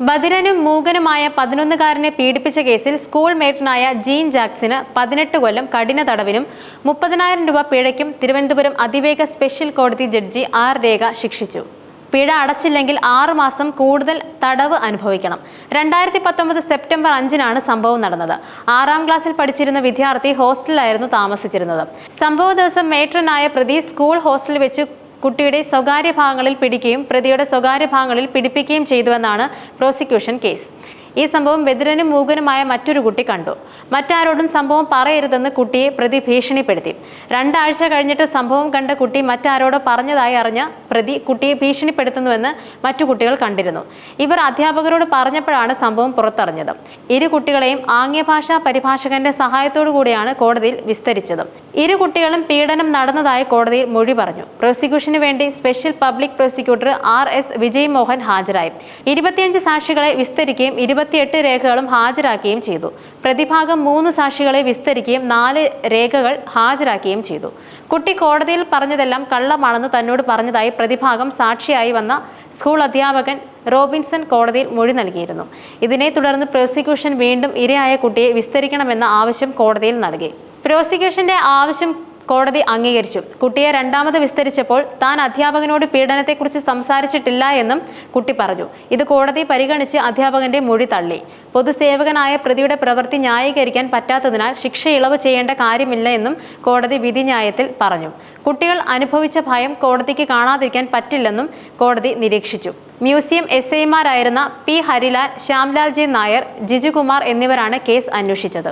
ബധിരനും മൂകനുമായ പതിനൊന്നുകാരനെ പീഡിപ്പിച്ച കേസിൽ school മേറ്റിനായ gene ജാക്സിന് പതിനെട്ട് കൊല്ലം കഠിന തടവിനും മുപ്പതിനായിരം രൂപ പിഴയ്ക്കും തിരുവനന്തപുരം അതിവേഗ സ്പെഷ്യൽ കോടതി ജഡ്ജി ആർ രേഖ ശിക്ഷിച്ചു. പിഴ അടച്ചില്ലെങ്കിൽ ആറുമാസം കൂടുതൽ തടവ് അനുഭവിക്കണം. രണ്ടായിരത്തി പത്തൊമ്പത് സെപ്റ്റംബർ അഞ്ചിനാണ് സംഭവം നടന്നത്. ആറാം ക്ലാസ്സിൽ പഠിച്ചിരുന്ന വിദ്യാർത്ഥി ഹോസ്റ്റലിലായിരുന്നു താമസിച്ചിരുന്നത്. സംഭവ ദിവസം മേട്രനായ പ്രതി സ്കൂൾ ഹോസ്റ്റലിൽ വെച്ച് കുട്ടിയുടെ സ്വകാര്യ ഭാഗങ്ങളിൽ പിടിക്കുകയും പ്രതിയുടെ സ്വകാര്യ ഭാഗങ്ങളിൽ പിടിപ്പിക്കുകയും ചെയ്തുവെന്നാണ് പ്രോസിക്യൂഷൻ കേസ്. ഈ സംഭവം ബദിരനും മൂകനുമായ മറ്റൊരു കുട്ടി കണ്ടു. മറ്റാരോടും സംഭവം പറയരുതെന്ന് കുട്ടിയെ പ്രതി ഭീഷണിപ്പെടുത്തി. രണ്ടാഴ്ച കഴിഞ്ഞിട്ട് സംഭവം കണ്ട കുട്ടി മറ്റാരോടോ പറഞ്ഞതായി അറിഞ്ഞ പ്രതി കുട്ടിയെ ഭീഷണിപ്പെടുത്തുന്നുവെന്ന് മറ്റു കുട്ടികൾ കണ്ടിരുന്നു. ഇവർ അധ്യാപകരോട് പറഞ്ഞപ്പോഴാണ് സംഭവം പുറത്തറിഞ്ഞത്. ഇരു കുട്ടികളെയും ആംഗ്യഭാഷാ പരിഭാഷകന്റെ സഹായത്തോടു കൂടിയാണ് കോടതിയിൽ വിസ്തരിച്ചത്. ഇരു കുട്ടികളും പീഡനം നടന്നതായി കോടതിയിൽ മൊഴി പറഞ്ഞു. പ്രോസിക്യൂഷന് വേണ്ടി special public prosecutor R S Vijay Mohan ഹാജരായി. ഇരുപത്തിയഞ്ച് സാക്ഷികളെ വിസ്തരിക്കുകയും ഇരുപത്തിയെട്ട് രേഖകളും ഹാജരാക്കുകയും ചെയ്തു. പ്രതിഭാഗം മൂന്ന് സാക്ഷികളെ വിസ്തരിക്കുകയും നാല് രേഖകൾ ഹാജരാക്കുകയും ചെയ്തു. കുട്ടി കോടതിയിൽ പറഞ്ഞതെല്ലാം കള്ളമാണെന്ന് തന്നോട് പറഞ്ഞതായി പ്രതിഭാഗം സാക്ഷിയായി വന്ന സ്കൂൾ അധ്യാപകൻ റോബിൻസൺ കോടതിയിൽ മൊഴി നൽകിയിരുന്നു. ഇതിനെ തുടർന്ന് പ്രോസിക്യൂഷൻ വീണ്ടും ഇരയായ കുട്ടിയെ വിസ്തരിക്കണമെന്ന ആവശ്യം കോടതിയിൽ നൽകി. പ്രോസിക്യൂഷന്റെ ആവശ്യം കോടതി അംഗീകരിച്ചു. കുട്ടിയെ രണ്ടാമത് വിസ്തരിച്ചപ്പോൾ താൻ അധ്യാപകനോട് പീഡനത്തെക്കുറിച്ച് സംസാരിച്ചിട്ടില്ല എന്നും കുട്ടി പറഞ്ഞു. ഇത് കോടതി പരിഗണിച്ച് അധ്യാപകന്റെ മൊഴി തള്ളി. പൊതുസേവകനായ പ്രതിയുടെ പ്രവൃത്തി ന്യായീകരിക്കാൻ പറ്റാത്തതിനാൽ ശിക്ഷ ഇളവ് ചെയ്യേണ്ട കാര്യമില്ല എന്നും കോടതി വിധിന്യായത്തിൽ പറഞ്ഞു. കുട്ടികൾ അനുഭവിച്ച ഭയം കോടതിക്ക് കാണാതിരിക്കാൻ പറ്റില്ലെന്നും കോടതി നിരീക്ഷിച്ചു. മ്യൂസിയം എസ് ഐമാരായിരുന്ന പി ഹരിലാൽ ശ്യാംലാൽ ജെ നായർ ജിജുകുമാർ എന്നിവരാണ് കേസ് അന്വേഷിച്ചത്.